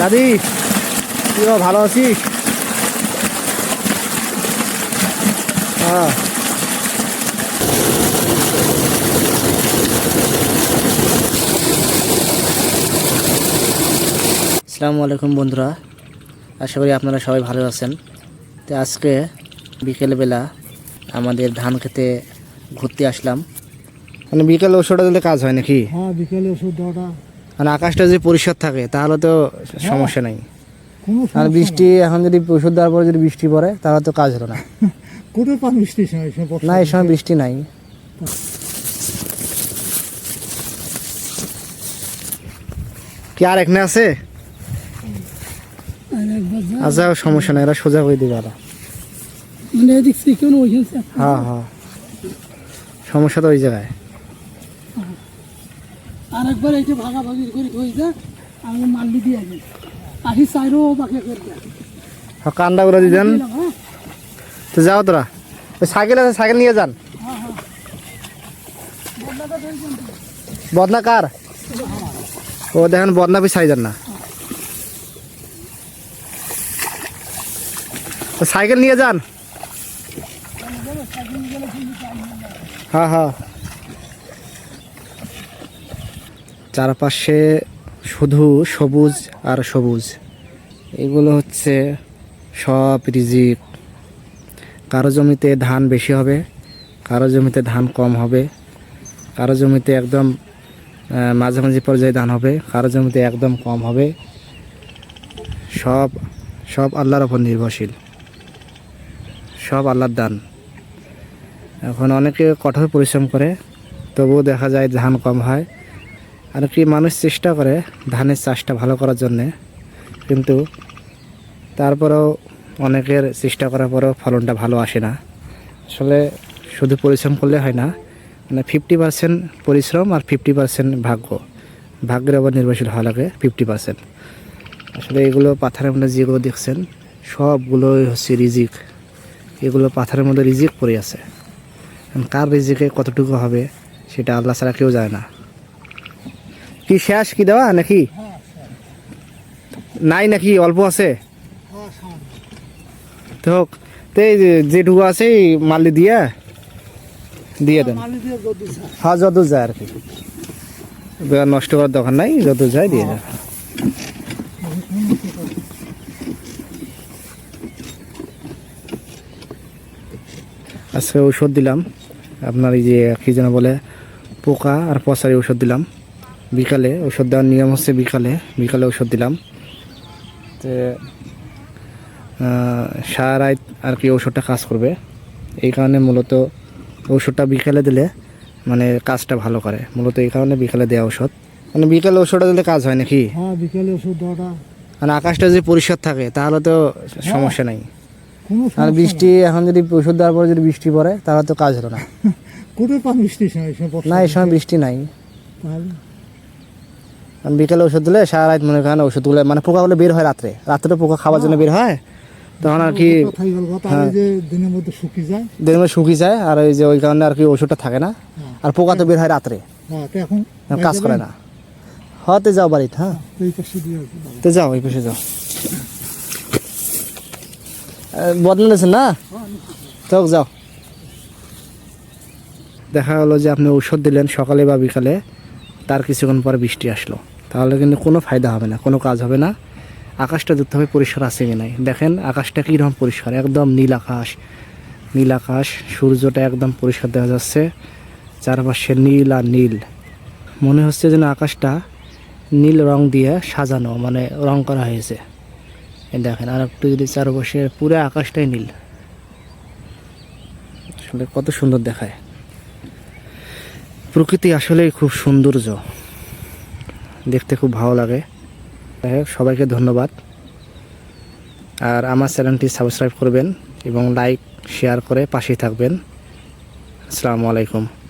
দাদি তুই ভালো আছিস? হ্যাঁ। আসসালামু আলাইকুম বন্ধুরা আশা করি আপনারা সবাই ভালো আছেন। তো আজকে বিকেলবেলা আমাদের ধান খেতে ঘুরতে আসলাম। মানে বিকেলে ওষুধটা দিলে কাজ হয় নাকি? হ্যাঁ বিকেলে ওষুধ দেওয়াটা মানে আকাশটা যদি পরিষ্কার থাকে তাহলে তো সমস্যা নাই। আর বৃষ্টি এখন যদি ওষুধ দেওয়ার পরে যদি বৃষ্টি পড়ে তাহলে তো কাজ হলো না। কোথায় পান বৃষ্টি এই সময়? না এই সময় বৃষ্টি নাই। কি আর এখানে আছে? আচ্ছা সমস্যা নাই এরা সোজা করে দিবে ওরা মানে এদিক থেকে হ্যাঁ হ্যাঁ। সমস্যা তো ওই জায়গায়। আর একবার এইটা ভাগাভাগি করে হয়ে যা আমি মাল্লি দিয়ে আগে আহি চাইরো বাকি করে দেয় হ্যাঁ কান্দা করে দিতেন? হ্যাঁ। তো যাও তোরা। ওই সাইকেল আছে সাইকেল নিয়ে যান। বদনা কার? ও দেখেন বদনা পিছাই যান না সাইকেল নিয়ে যান। হ্যাঁ হ্যাঁ। চারপাশে শুধু সবুজ আর সবুজ। এগুলো হচ্ছে সব রিজিক কারও জমিতে ধান বেশি হবে, কারও জমিতে ধান কম হবে, কারও জমিতে একদম মাঝামাঝি পর্যায়ে ধান হবে, কারও জমিতে একদম কম হবে। সব সব আল্লাহর ওপর নির্ভরশীল। সব আল্লাহর দান। এখন অনেকে কঠোর পরিশ্রম করে, তবুও দেখা যায় ধান কম হয়। আর কি মানুষ চেষ্টা করে ধানের চাষটা ভালো করার জন্যে, কিন্তু তারপরেও অনেকের চেষ্টা করার পরেও ফলনটা ভালো আসে না। আসলে শুধু পরিশ্রম করলে হয় না মানে ফিফটি পার্সেন্ট পরিশ্রম আর ফিফটি পার্সেন্ট ভাগ্য। ভাগ্যের ওপর নির্ভরশীল হওয়া লাগে ফিফটি পার্সেন্ট আসলে এগুলো পাথরের মধ্যে যেগুলো দেখছেন, সবগুলোই হচ্ছে রিজিক। এগুলো পাথরের মধ্যে রিজিক পড়ে আছে। কার রিজিকে কতটুকু হবে, সেটা আল্লাহ ছাড়া কেউ যায় না। কি শেষ কি দেওয়া নাকি? নাই নাকি, অল্প আছে? তো যে- যেটুকু আছে মালি দিয়ে দিয়ে দেন। হ্যাঁ যত যায় আর কি। নষ্ট করার দরকার নাই, যত যায় দিয়ে দেন। আজকে ঔষধ দিলাম। আপনার এই যে কি যেন বলে, পোকা আর পচারি ঔষধ দিলাম। বিকালে ওষুধ দেওয়ার নিয়ম হচ্ছে বিকালে বিকালে ওষুধ দিলাম। তো সারা রাত আর কি ওষুধটা কাজ করবে। এই কারণে মূলত ওষুধটা বিকালে দিলে মানে কাজটা ভালো করে। মূলত এই কারণে বিকালে দেওয়া ওষুধ মানে বিকালে ওষুধটা দিলে কাজ হয় নাকি? হ্যাঁ বিকেলে ওষুধ দেওয়াটা মানে আকাশটা যদি পরিষ্কার থাকে তাহলে তো সমস্যা নাই। আর বৃষ্টি এখন যদি ওষুধ দেওয়ার পরে যদি বৃষ্টি পড়ে তাহলে তো কাজ হলো না। কোথায় পান বৃষ্টি না এই সময় বৃষ্টি নাই। কারণ বিকালে ওষুধ দিলে সারা রাত মনে করেন ওষুধগুলো মানে পোকা পোকাগুলো বের হয় রাত্রে। রাত্রে পোকা খাওয়ার জন্য বের হয় তখন আর কি গেল হ্যাঁ। দিনের মধ্যে শুকিয়ে যায়। দিনের মধ্যে শুকিয়ে যায় আর ওই যে ওই কারণে আর কি ওষুধটা থাকে না। হ্যাঁ। আর পোকা তো বের হয় রাত্রে। হ্যাঁ কাজ করে না। হতে যাও বাড়িতে হ্যাঁ। তো যাও ওই পাশে যাও। বদলে দিয়েছেন না? তো যাও। দেখা গেলো যে আপনি ঔষধ দিলেন সকালে বা বিকালে তার কিছুক্ষণ পর বৃষ্টি আসলো। তাহলে কিন্তু কোনো ফায়দা হবে না, কোনো কাজ হবে না। আকাশটা দেখতে হবে পরিষ্কার আছে কি নাই। দেখেন আকাশটা কীরকম পরিষ্কার, একদম নীল আকাশ। নীল আকাশ, সূর্যটা একদম পরিষ্কার দেখা যাচ্ছে। চারপাশে নীল আর নীল। মনে হচ্ছে যেন আকাশটা নীল রং দিয়ে সাজানো মানে রং করা হয়েছে। দেখেন, আর একটু যদি চারপাশে পুরো আকাশটাই নীল। আসলে কত সুন্দর দেখায়। প্রকৃতি আসলেই খুব সৌন্দর্য। দেখতে খুব ভালো লাগে। সবাইকে ধন্যবাদ। আর আমার চ্যানেলটি সাবস্ক্রাইব করবেন এবং লাইক, শেয়ার করে পাশেই থাকবেন। আসসালামু আলাইকুম।